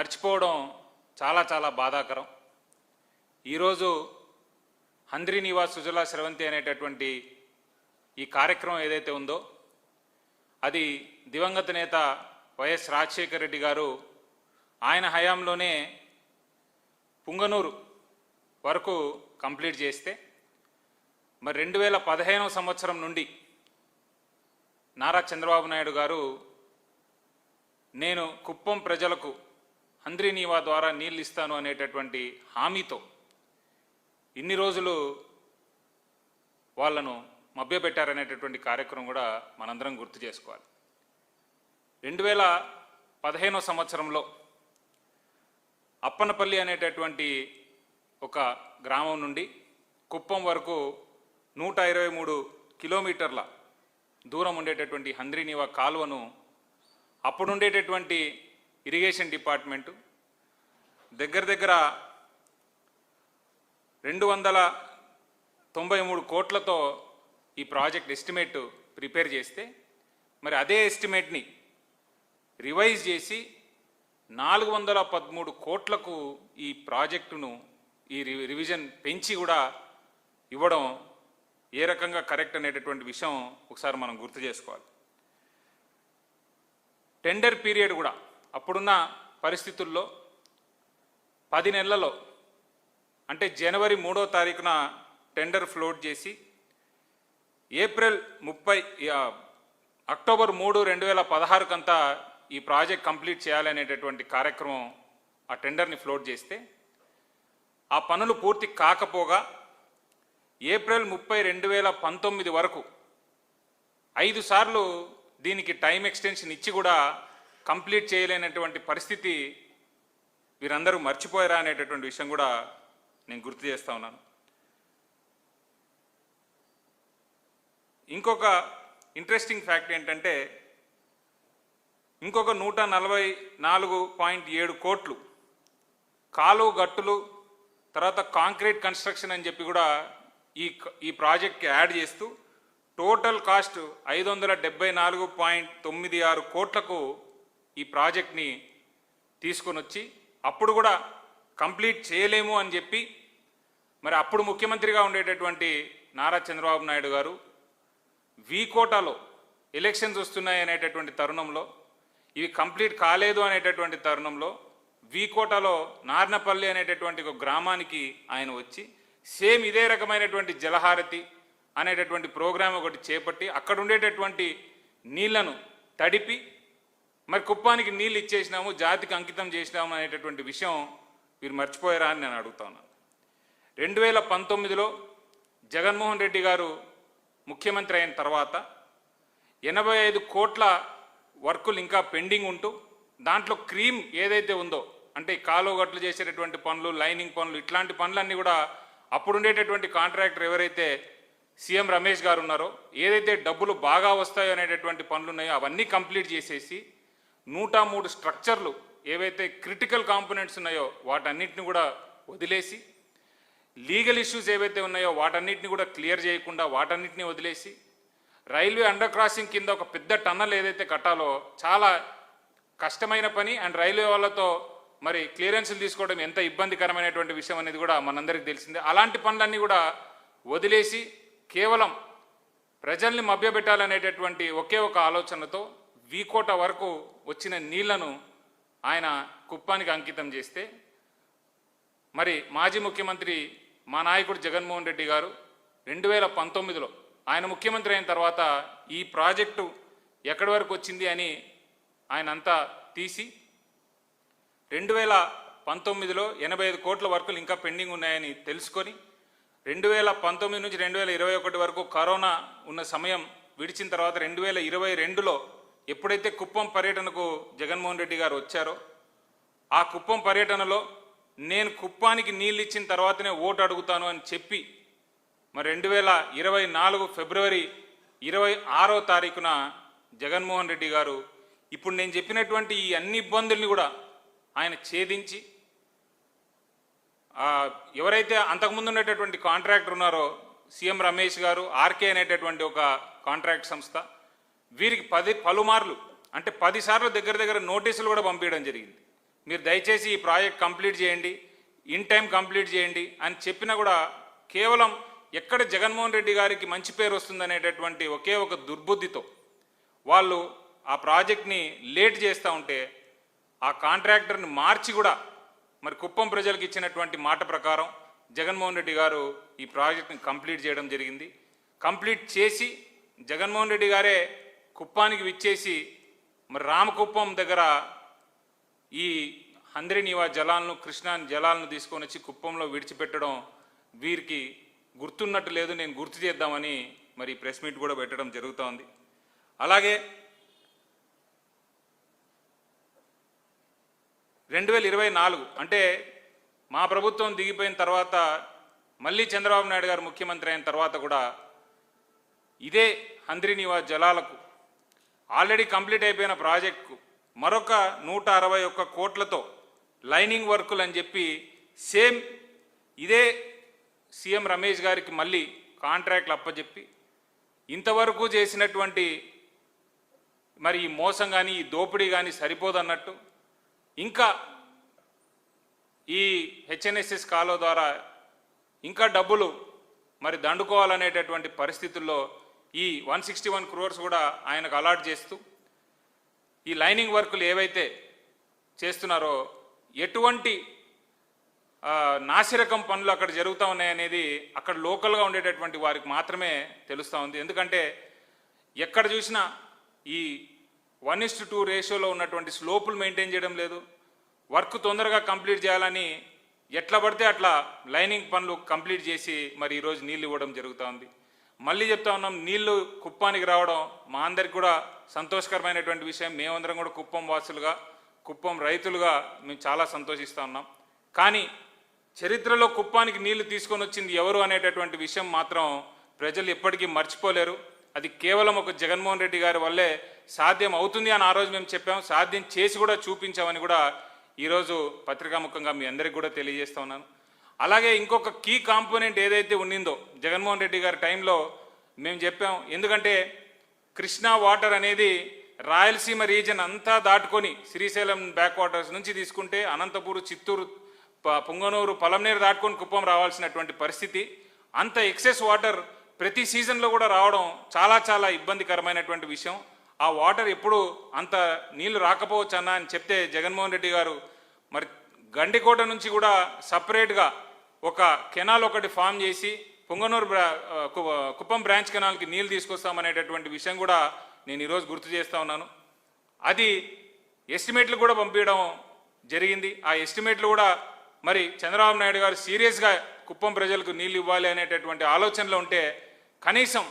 మర్చిపోవడం చాలా చాలా బాధాకరం. ఈరోజు హంద్రి నివాస్ సుజలా స్రవంతి అనేటటువంటి ఈ కార్యక్రమం ఏదైతే ఉందో అది దివంగత నేత వైఎస్ రాజశేఖర రెడ్డి గారు ఆయన హయాంలోనే పుంగనూరు వరకు కంప్లీట్ చేస్తే మరి రెండు వేల పదిహేనవ సంవత్సరం నుండి నారా చంద్రబాబు నాయుడు గారు నేను కుప్పం ప్రజలకు హంద్రీ నీవా ద్వారా నీళ్ళు ఇస్తాను అనేటటువంటి హామీతో ఇన్ని రోజులు వాళ్ళను మభ్యపెట్టారనేటటువంటి కార్యక్రమం కూడా మనందరం గుర్తు చేసుకోవాలి. రెండు వేల పదిహేనో సంవత్సరంలో అప్పనపల్లి అనేటటువంటి ఒక గ్రామం నుండి కుప్పం వరకు నూట ఇరవై మూడు కిలోమీటర్ల దూరం ఉండేటటువంటి హంద్రీనివా కాలువను అప్పుడుండేటటువంటి ఇరిగేషన్ డిపార్ట్మెంటు. దగ్గర దగ్గర రెండు వందల తొంభై మూడు కోట్లతో ఈ ప్రాజెక్ట్ ఎస్టిమేట్ ప్రిపేర్ చేస్తే మరి అదే ఎస్టిమేట్ని రివైజ్ చేసి నాలుగు వందల పదమూడు కోట్లకు ఈ ప్రాజెక్టును ఈ రివి రివిజన్ పెంచి కూడా ఇవ్వడం ఏ రకంగా కరెక్ట్ అనేటటువంటి విషయం ఒకసారి మనం గుర్తు చేసుకోవాలి. టెండర్ పీరియడ్ కూడా అప్పుడున్న పరిస్థితుల్లో పది నెలలలో అంటే జనవరి మూడో తారీఖున టెండర్ ఫ్లోట్ చేసి ఏప్రిల్ ముప్పై అక్టోబర్ మూడు రెండు వేల పదహారుకంతా ఈ ప్రాజెక్ట్ కంప్లీట్ చేయాలనేటటువంటి కార్యక్రమం ఆ టెండర్ని ఫ్లోట్ చేస్తే ఆ పనులు పూర్తి కాకపోగా ఏప్రిల్ ముప్పై రెండు వేల పంతొమ్మిది వరకు ఐదు సార్లు దీనికి టైం ఎక్స్టెన్షన్ ఇచ్చి కూడా కంప్లీట్ చేయలేనటువంటి పరిస్థితి వీరందరూ మర్చిపోయారా అనేటటువంటి విషయం కూడా నేను గుర్తు చేస్తూ ఉన్నాను. ఇంకొక ఇంట్రెస్టింగ్ ఫ్యాక్ట్ ఏంటంటే ఇంకొక నూట నలభై నాలుగు పాయింట్ ఏడు కోట్లు కాలువ గట్టులు తర్వాత కాంక్రీట్ కన్స్ట్రక్షన్ అని చెప్పి కూడా ఈ ఈ ప్రాజెక్ట్కి యాడ్ చేస్తూ టోటల్ కాస్ట్ ఐదు వందల డెబ్బై నాలుగు పాయింట్ తొమ్మిది ఆరు కోట్లకు ఈ ప్రాజెక్ట్ని తీసుకొని వచ్చి అప్పుడు కూడా కంప్లీట్ చేయలేము అని చెప్పి మరి అప్పుడు ముఖ్యమంత్రిగా ఉండేటటువంటి నారా చంద్రబాబు నాయుడు గారు వీకోటాలో ఎలక్షన్స్ వస్తున్నాయి అనేటటువంటి తరుణంలో ఇవి కంప్లీట్ కాలేదు అనేటటువంటి తరుణంలో వీకోటలో నార్నపల్లి అనేటటువంటి ఒక గ్రామానికి ఆయన వచ్చి సేమ్ ఇదే రకమైనటువంటి జలహారతి అనేటటువంటి ప్రోగ్రాం ఒకటి చేపట్టి అక్కడ ఉండేటటువంటి నీళ్ళను తడిపి మరి కుప్పానికి నీళ్ళు ఇచ్చేసినాము జాతికి అంకితం చేసినాము అనేటటువంటి విషయం మీరు మర్చిపోయారా అని నేను అడుగుతా ఉన్నాను. రెండు వేల పంతొమ్మిదిలో జగన్మోహన్ రెడ్డి గారు ముఖ్యమంత్రి అయిన తర్వాత ఎనభై ఐదు కోట్ల వర్కులు ఇంకా పెండింగ్ ఉంటూ దాంట్లో క్రీమ్ ఏదైతే ఉందో అంటే కాలువగట్లు కాలువ గట్లు చేసేటటువంటి పనులు లైనింగ్ పనులు ఇట్లాంటి పనులన్నీ కూడా అప్పుడుండేటటువంటి కాంట్రాక్టర్ ఎవరైతే సీఎం రమేష్ గారు ఉన్నారో ఏదైతే డబ్బులు బాగా వస్తాయో అనేటటువంటి పనులు ఉన్నాయో అవన్నీ కంప్లీట్ చేసేసి నూట మూడు స్ట్రక్చర్లు ఏవైతే క్రిటికల్ కాంపోనెంట్స్ ఉన్నాయో వాటన్నిటిని కూడా వదిలేసి లీగల్ ఇష్యూస్ ఏవైతే ఉన్నాయో వాటన్నిటిని కూడా క్లియర్ చేయకుండా వాటన్నిటిని వదిలేసి రైల్వే అండర్ క్రాసింగ్ కింద ఒక పెద్ద టన్నల్ ఏదైతే కట్టాలో చాలా కష్టమైన పని అండ్ రైల్వే వాళ్ళతో మరి క్లియరెన్స్లు తీసుకోవడం ఎంత ఇబ్బందికరమైనటువంటి విషయం అనేది కూడా మనందరికీ తెలిసిందే. అలాంటి పనులన్నీ కూడా వదిలేసి కేవలం ప్రజల్ని మభ్యపెట్టాలనేటటువంటి ఒకే ఒక ఆలోచనతో వీకోట వరకు వచ్చిన నీళ్ళను ఆయన కుప్పానికి అంకితం చేస్తే మరి మాజీ ముఖ్యమంత్రి మా నాయకుడు జగన్మోహన్ రెడ్డి గారు రెండు వేల పంతొమ్మిదిలో ఆయన ముఖ్యమంత్రి అయిన తర్వాత ఈ ప్రాజెక్టు ఎక్కడి వరకు వచ్చింది అని ఆయన అంతా తీసి రెండు వేల పంతొమ్మిదిలో ఎనభై ఐదు కోట్ల వర్కులు ఇంకా పెండింగ్ ఉన్నాయని తెలుసుకొని రెండు వేల పంతొమ్మిది నుంచి రెండు వేల ఇరవై ఒకటి వరకు కరోనా ఉన్న సమయం విడిచిన తర్వాత రెండు వేల ఇరవై రెండులో ఎప్పుడైతే కుప్పం పర్యటనకు జగన్మోహన్ రెడ్డి గారు వచ్చారో ఆ కుప్పం పర్యటనలో నేను కుప్పానికి నీళ్ళు ఇచ్చిన తర్వాతనే ఓటు అడుగుతాను అని చెప్పి మరి రెండు వేల ఇరవై నాలుగు ఫిబ్రవరి ఇరవై ఆరో తారీఖున జగన్మోహన్ రెడ్డి గారు ఇప్పుడు నేను చెప్పినటువంటి ఈ అన్ని ఇబ్బందుల్ని కూడా ఆయన ఛేదించి ఎవరైతే అంతకుముందు ఉండేటటువంటి కాంట్రాక్టర్ ఉన్నారో సీఎం రమేష్ గారు ఆర్కే అనేటటువంటి ఒక కాంట్రాక్ట్ సంస్థ వీరికి పది పలుమార్లు అంటే పదిసార్లు దగ్గర దగ్గర నోటీసులు కూడా పంపించడం జరిగింది. మీరు దయచేసి ఈ ప్రాజెక్ట్ కంప్లీట్ చేయండి ఇన్ టైం కంప్లీట్ చేయండి అని చెప్పినా కూడా కేవలం ఎక్కడ జగన్మోహన్ రెడ్డి గారికి మంచి పేరు వస్తుందనేటటువంటి ఒకే ఒక దుర్బుద్ధితో వాళ్ళు ఆ ప్రాజెక్ట్ని లేట్ చేస్తూ ఉంటే ఆ కాంట్రాక్టర్ని మార్చి కూడా మరి కుప్పం ప్రజలకు ఇచ్చినటువంటి మాట ప్రకారం జగన్మోహన్ రెడ్డి గారు ఈ ప్రాజెక్ట్ని కంప్లీట్ చేయడం జరిగింది. కంప్లీట్ చేసి జగన్మోహన్ రెడ్డి గారే కుప్పానికి విచ్చేసి మరి రామకుప్పం దగ్గర ఈ హంద్రినీవా జలాలను కృష్ణా జలాలను తీసుకొని వచ్చి కుప్పంలో విడిచిపెట్టడం వీరికి గుర్తున్నట్టు లేదు నేను గుర్తు చేద్దామని మరి ప్రెస్ మీట్ కూడా పెట్టడం జరుగుతోంది. అలాగే రెండు వేల ఇరవై నాలుగు అంటే మా ప్రభుత్వం దిగిపోయిన తర్వాత మళ్ళీ చంద్రబాబు నాయుడు గారు ముఖ్యమంత్రి అయిన తర్వాత కూడా ఇదే హంద్రినీవా జలాలకు ఆల్రెడీ కంప్లీట్ అయిపోయిన ప్రాజెక్టుకు మరొక నూట అరవై ఒక్క కోట్లతో లైనింగ్ వర్కులు అని చెప్పి సేమ్ ఇదే సీఎం రమేష్ గారికి మళ్ళీ కాంట్రాక్ట్లు అప్పచెప్పి ఇంతవరకు చేసినటువంటి మరి ఈ మోసం కానీ ఈ దోపిడీ కానీ సరిపోదన్నట్టు ఇంకా ఈ హెచ్ఎన్ఎస్ఎస్ కాలువ ద్వారా ఇంకా డబ్బులు మరి దండుకోవాలనేటటువంటి పరిస్థితుల్లో ఈ వన్ సిక్స్టీ వన్ క్రోర్స్ కూడా ఆయనకు అలాట్ చేస్తూ ఈ లైనింగ్ వర్కులు ఏవైతే చేస్తున్నారో ఎటువంటి నాసిరకం పనులు అక్కడ జరుగుతూ ఉన్నాయనేది అక్కడ లోకల్గా ఉండేటటువంటి వారికి మాత్రమే తెలుస్తూ ఉంది. ఎందుకంటే ఎక్కడ చూసినా ఈ వన్ ఇస్ టూ రేషియోలో ఉన్నటువంటి స్లోపులు మెయింటైన్ చేయడం లేదు. వర్క్ తొందరగా కంప్లీట్ చేయాలని ఎట్లా పడితే అట్లా లైనింగ్ పనులు కంప్లీట్ చేసి మరి ఈరోజు నీళ్ళు ఇవ్వడం జరుగుతూ ఉంది. మళ్ళీ చెప్తా ఉన్నాం నీళ్ళు కుప్పానికి రావడం మా అందరికి కూడా సంతోషకరమైనటువంటి విషయం. మేమందరం కూడా కుప్పం వాసులుగా కుప్పం రైతులుగా మేము చాలా సంతోషిస్తూ ఉన్నాం. కానీ చరిత్రలో కుప్పానికి నీళ్ళు తీసుకొని వచ్చింది ఎవరు అనేటటువంటి విషయం మాత్రం ప్రజలు ఎప్పటికీ మర్చిపోలేరు. అది కేవలం ఒక జగన్మోహన్ రెడ్డి గారి వల్లే సాధ్యం అవుతుంది అని ఆ రోజు మేము చెప్పాం. సాధ్యం చేసి కూడా చూపించామని కూడా ఈరోజు పత్రికాముఖంగా మీ అందరికి కూడా తెలియజేస్తా ఉన్నాను. అలాగే ఇంకొక కీ కాంపోనెంట్ ఏదైతే ఉండిందో జగన్మోహన్ రెడ్డి గారి టైంలో మేము చెప్పాం. ఎందుకంటే కృష్ణా వాటర్ అనేది రాయలసీమ రీజన్ అంతా దాటుకొని శ్రీశైలం బ్యాక్ వాటర్స్ నుంచి తీసుకుంటే అనంతపూర్ చిత్తూరు ప- పుంగనూరు దాటుకొని కుప్పం రావాల్సినటువంటి పరిస్థితి. అంత ఎక్సెస్ వాటర్ ప్రతి సీజన్లో కూడా రావడం చాలా చాలా ఇబ్బందికరమైనటువంటి విషయం. ఆ వాటర్ ఎప్పుడు అంత నీళ్ళు రాకపోవచ్చు అన్న అని చెప్తే జగన్మోహన్ రెడ్డి గారు మరి గండికోట నుంచి కూడా సపరేట్గా ఒక కెనాల్ ఒకటి ఫామ్ చేసి పొంగనూరు కు- కుప్పం బ్రాంచ్ కెనాల్కి నీళ్ళు తీసుకొస్తామనేటటువంటి విషయం కూడా నేను ఈరోజు గుర్తు చేస్తూ ఉన్నాను. అది ఎస్టిమేట్లు కూడా పంపించడం జరిగింది. ఆ ఎస్టిమేట్లు కూడా మరి చంద్రబాబు నాయుడు గారు సీరియస్గా కుప్పం ప్రజలకు నీళ్ళు ఇవ్వాలి అనేటటువంటి ఆలోచనలో ఉంటే కనీసం